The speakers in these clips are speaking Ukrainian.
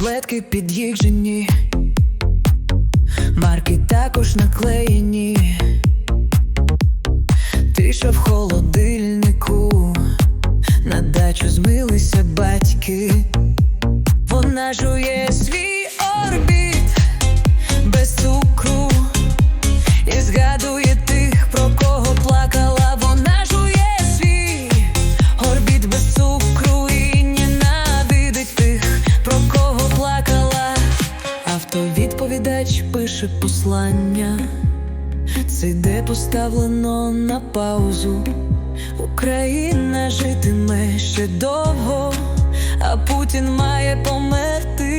таблетки під'їжджені, марки також наклеєні, тиша в холодильнику, на дачу змилися батьки, вона жує Автовідповідач пише послання, це де поставлено на паузу. Україна житиме ще довго, а Путін має померти.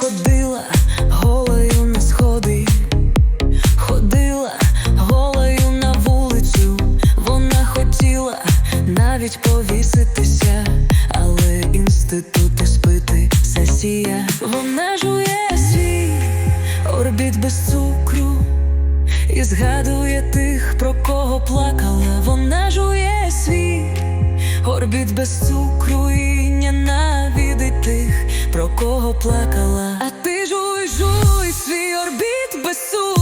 Ходила голою на сходи, ходила голою на вулицю. Вона хотіла навіть повіситися, але інститути спити сесія. Вона жує свій орбіт без цукру і згадує тих, про кого плакала. Вона жує свій орбіт без цукру про кого плакала. А ти жуй, жуй свій орбіт без цукру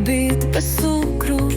орбіт без цукру